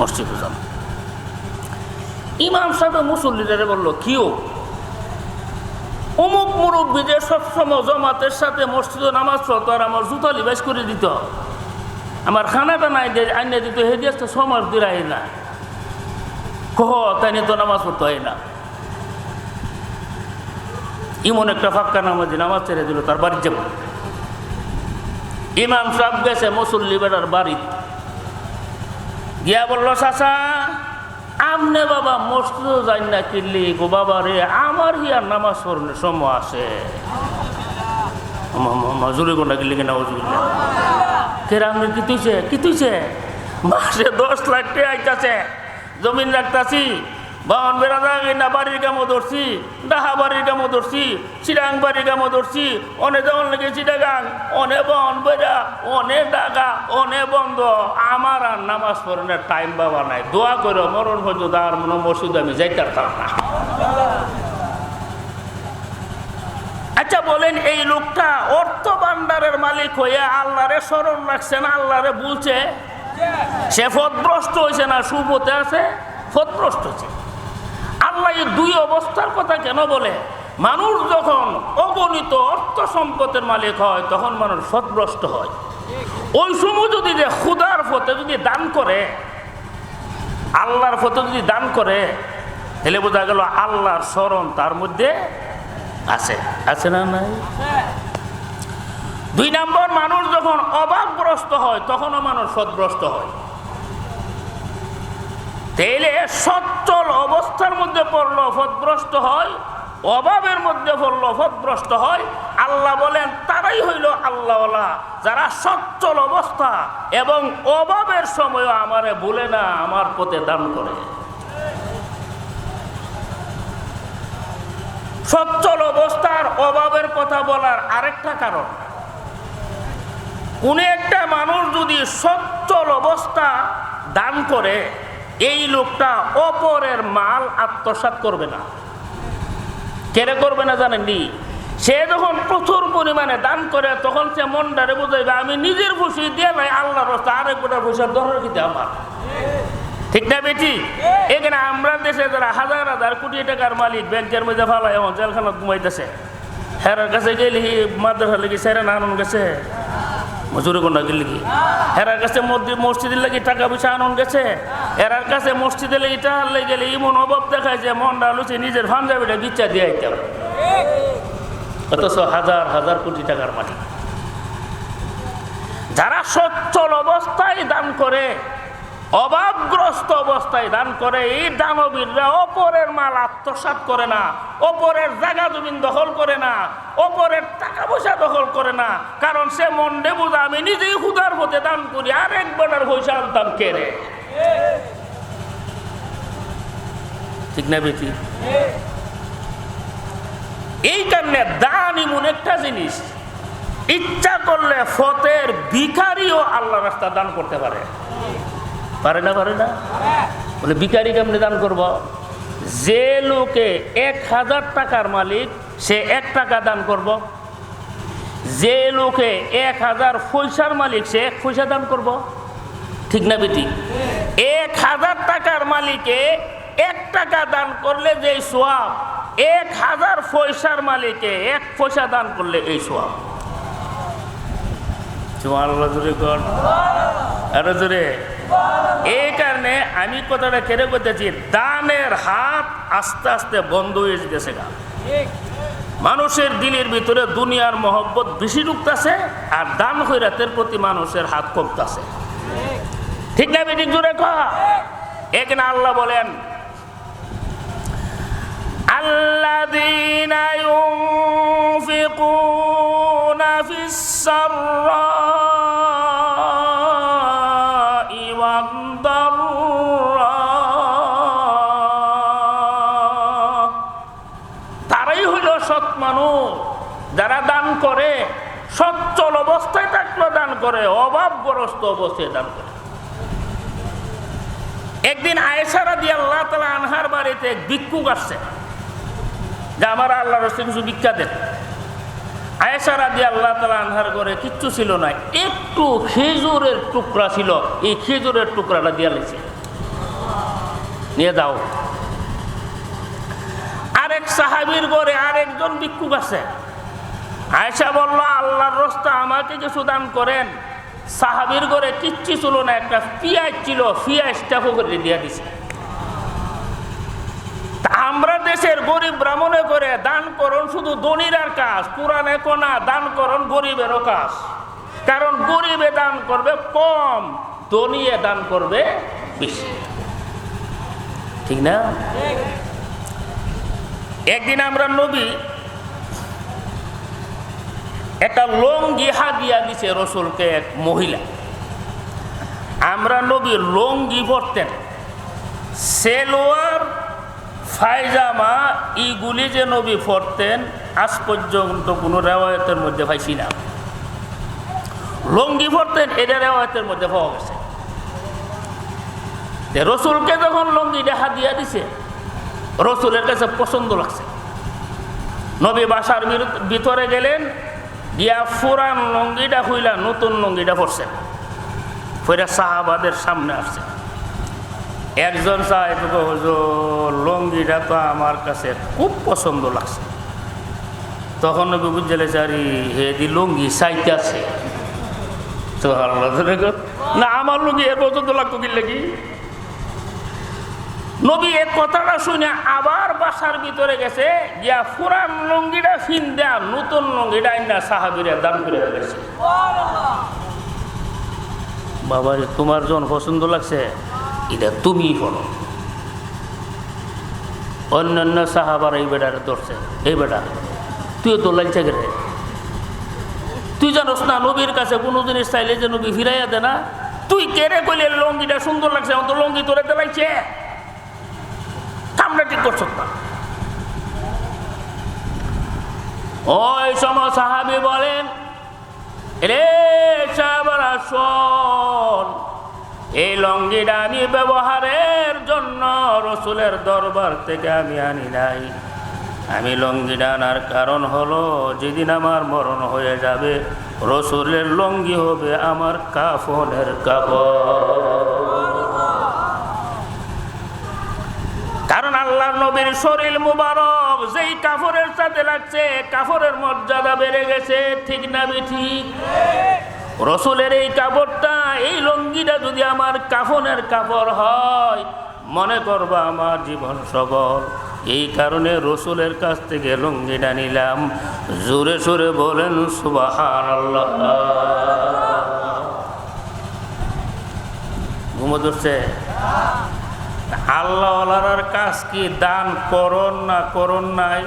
মসজিদে যান ইমাম সাহেব মুসল্লিদের বলল, কিও? অমুক মুরব্বীদের সবসময় জমাতের সাথে মসজিদে নামাজ পড়তো আর আমার জুতা লিবাস করে দিত। আমার খানাটা নাই দিয়ে আইনে দিত, হে দিয়ে সমাজ দিরাই না। কহ তাই নিয়ে তো নামাজ পড়তে হয় না। ইমন একটা ফাক্কা নামাজি নামাজ ছেড়ে দিল, তার বাড়ির যাব ইমাম সাহেব গেছে মুসল্লি বেড়ার বাড়ি গিয়া বলল, চাচা, আমনে বাবা মসজিদ যাই না কিনলি গো বাবা রে, আমার হিয়ার নামাজ পড়নের সময় আছে। মজুরি কোনটা কিনলি কিনা ওজুরিল্লা কেরামের কি তুইছে? মাসে দশ লাখ টাকা আইতাছে জমিন রাখতাছি। বাহন বেড়া যাবি না বাড়ির কামও ধরছি, ডাহা বাড়ির কামও ধরছি, চিরাং বাড়ির কামও ধরছি, অনে যেমন লাগে চিটাগাং, অনে বহন বেড়া, অনে ডাকা অনে বন্ধ। আমার আর নামাজ পড়ানোর টাইম বাবা নাই। দোয়া করে, মরণ পর্যন্ত আর মনে মসজিদ আমি যাইতে পারতাম না। আচ্ছা বলেন, এই লোকটা অর্থ ভান্ডারের মালিক হয়ে আল্লাহরে স্মরণ রাখছে না, আল্লাহরে বলছে সে ফদভ্রষ্ট হয়েছে না, সুপথে আছে? ফদভ্রষ্ট হয়েছে আল্লাহ এই দুই অবস্থার কথা কেন বলে? মানুষ যখন অগণিত অর্থ সম্পদের মালিক হয়, তখন মানুষ সৎভ্রষ্ট হয়। ওই সময় যদি যে খুদার ফতে যদি দান করে, আল্লাহর ফতে যদি দান করে, তাহলে বোঝা গেল আল্লাহর স্মরণ তার মধ্যে আছে। আছে না নাই? দুই নম্বর, মানুষ যখন অভাবগ্রস্ত হয়, তখনও মানুষ সৎগ্রস্ত হয়। তাইলে সচ্ছল অবস্থার মধ্যে পড়ল ফদগ্রস্ত হয়, অভাবের মধ্যে পড়ল ফদগ্রস্ত হয়, আল্লাহ বলেন, তারাই হইল আল্লাহওয়ালা, যারা সচ্ছল অবস্থা এবং অভাবের সময়ও আমারে বলে না, আমার পথে দান করে। সচ্ছল অবস্থার অভাবের কথা বলার আরেকটা কারণ। কোন একটা মানুষ যদি সচ্ছল অবস্থা দান করে এই লোকটা অপরের মাল আত্মসাৎ করবে না। কেড়ে করবে না জানেননি? সে যখন প্রচুর পরিমাণে দান করে, তখন সে মনটারে বুঝাইবে, আমি নিজের খুশি দিয়ে নাই আল্লাহর আরেক গোটা পয়সার দরকার কিন্তু আমার ঠিক না বেটি? এখানে আমরা দেশে যারা হাজার হাজার কোটি টাকার মালিক, ব্যাংকের মধ্যে ফালাই এমন জেলখানা ঘুমাইতেছে। হেরার কাছে গেলি মাদ্রাসা লেগে সেরা না আনন্দ গেছে? মজুরি কোনটা গেলি কি হেরার কাছে মসজিদ মসজিদের লাগি টাকা পয়সা আনন্দ গেছে? এরার কাছে মসজিদে লেগে টাকার লেগে গেলে এমন অভাব দেখায় যে মনটা লুচি নিজের ফান্ডাবিটা বিচার দিয়ে আইতাম অথচ হাজার হাজার কোটি টাকার মাটি। যারা সচ্ছল অবস্থায় দান করে, অভাবগ্রস্ত অবস্থায় দান করে, এই দানবীররা অপরের মাল আত্মসাৎ করে না, অপরের জায়গা জমিন দখল করে না, অপরের টাকা পয়সা দখল করে না, কারণ সে মন্ডে বোঝা, আমি নিজেই খুদার পথে দান করি, আর এক বেটার পয়সা আনতাম কেড়ে ঠিক না বেটি? এই কারণে দান এমন একটা জিনিস। ইচ্ছা করলে ফতের ভিখারিও আল্লাহ রাস্তা দান করতে পারে। পারে না পারে না? বলে, ভিখারি কেমনি দান করব? যে লোকে এক হাজার টাকার মালিক, সে এক টাকা দান করব। যে লোকে এক হাজার পয়সার মালিক, সে এক পয়সা দান করব। ঠিক না বেটি? এক হাজার টাকার মালিকে এক টাকা দান করলে যে সোয়াব, এক হাজার পয়সার মালিকে এক পয়সা দান করলে এই সোয়াব। এই কারণে আমি কথাটা কেড়ে করতেছি দানের হাত আস্তে আস্তে বন্ধ হয়ে যেতেছে গা। মানুষের দিলের ভিতরে দুনিয়ার মহব্বত বেশি ঢুকতেছে আর দান খৈরাতের প্রতি মানুষের হাত কমতেছে। ঠিক না বেটি জোরে এখানে আল্লাহ বলেন সৎ মানুষ, যারা দান করে, সচ্ছল অবস্থায় থাকলেও দান করে, অভাবগ্রস্ত অবস্থায় দান করে। একদিন আয়েসারা দিয়ে আল্লাহ তালা আনহার বাড়িতে এক ভিক্ষুক আসছে, যে আমার আল্লাহ রসে কিছু ভিক্ষা আয়েশা রাজি আল্লাহ তালা আনহার ঘরে কিচ্ছু ছিল না, একটু খেজুরের টুকরা ছিল, এই খেজুরের টুকরাটা দিয়া লেছে নিয়ে দাও আরেক সাহাবির ঘরে আরেকজন ভিক্ষুক আছে। আয়সা বলল, আল্লাহর রস্তা আমাকে কিছু দান করেন, সাহাবির ঘরে কিচ্ছি ছিল না, একটা পিঁয়াজ ছিল পিঁয়াজটা করে দিয়ে দিছে। আমরা দেশের গরিব ব্রাহ্মণে করে দান করণ শুধু ধনীরার কাজ পুরাণে কোনা, দান করণ গরিবেরও কাজ। কারণ গরিবে দান করবে কম, ধনীয়ে দান করবে বেশি। ঠিক না? একদিন আমরা নবী একটা লঙ্গি হাদিয়া দিছে রসুলকে এক মহিলা। আমরা নবী লঙ্গি পরতেন সেলোয়ার ফায়জামা ইগুলি যে নবী পরতেন, আজ পর্যন্ত কোনো রেওয়ায়তের মধ্যে পাইছি না। লঙ্গি পরতেন এটা রেওয়ায়তের মধ্যে পাওয়া গেছে। রসুলকে যখন লঙ্গিটা হাদিয়া দিছে রসুলের কাছে পছন্দ লাগছে। নবী বাসার ভিতরে গেলেন, গিয়া ফুরান লঙ্গিটা হইলা নতুন লঙ্গিটা পরছেন। ফেরা সাহাবাদের সামনে আসছে। একজন সাহেব হুজুর, লঙ্গিটা তো আমার কাছে খুব পছন্দ লাগছে। তখন নবী বুঝলে চারি হে দি লঙ্গি সাইতে আছে তো না, আমার লুঙ্গি এর পর্যন্ত লাগতো কি লাগি? নবী এক কথাটা শুনে আবার বাসার ভিতরে গেছে গিয়া পুরান লঙ্গিটা ফিন দেয়া নতুন লঙ্গিটা না সাহাবিরা দান করে ফেলেছে। বাবা রে, তোমার যখন পছন্দ লাগছে? এটা তুমি পড়ো। অন্যান্য সাহাবার এই বেটারে ধরছে। এই বেটা তুইও তো লাগছে গেলে তুই জানোস না নবীর কাছে কোনো জিনিস চাইলে যে নবী ফিরাইয়া দে না? তুই কেড়ে কইলে লঙ্গিটা সুন্দর লাগছে আমার তো লঙ্গি তোরে দেলাইছে? কামটা ঠিক করছ না। ওই সময় সাহাবি বলেন, রে এই লঙ্গিটা আমি ব্যবহারের জন্য রসুলের দরবার থেকে আমি আনি নাই। আমি লঙ্গিটা আনার কারণ হলো, যেদিন আমার মরণ হয়ে যাবে, রসুলের লঙ্গি হবে আমার কাফনের কাপড় কারণ আল্লাহ নবীর শরীর মুবারক, যেই কাফরের সাথে লাগছে, কাফরের মর্যাদা বেড়ে গেছে, ঠিক না ঠিক? রসুলের এই কাপড়টা, এই লঙ্গিটা যদি আমার কাফনের কাপড় হয়, মনে করবা আমার জীবন সবল এই কারণে রসুলের কাছ থেকে লঙ্গিটা নিলাম। জোরে সোরে বলেন সুবাহান আল্লাহ ঘুমো ধরছে আল্লাহর কাজ কি? দান করুন না করুন নাই?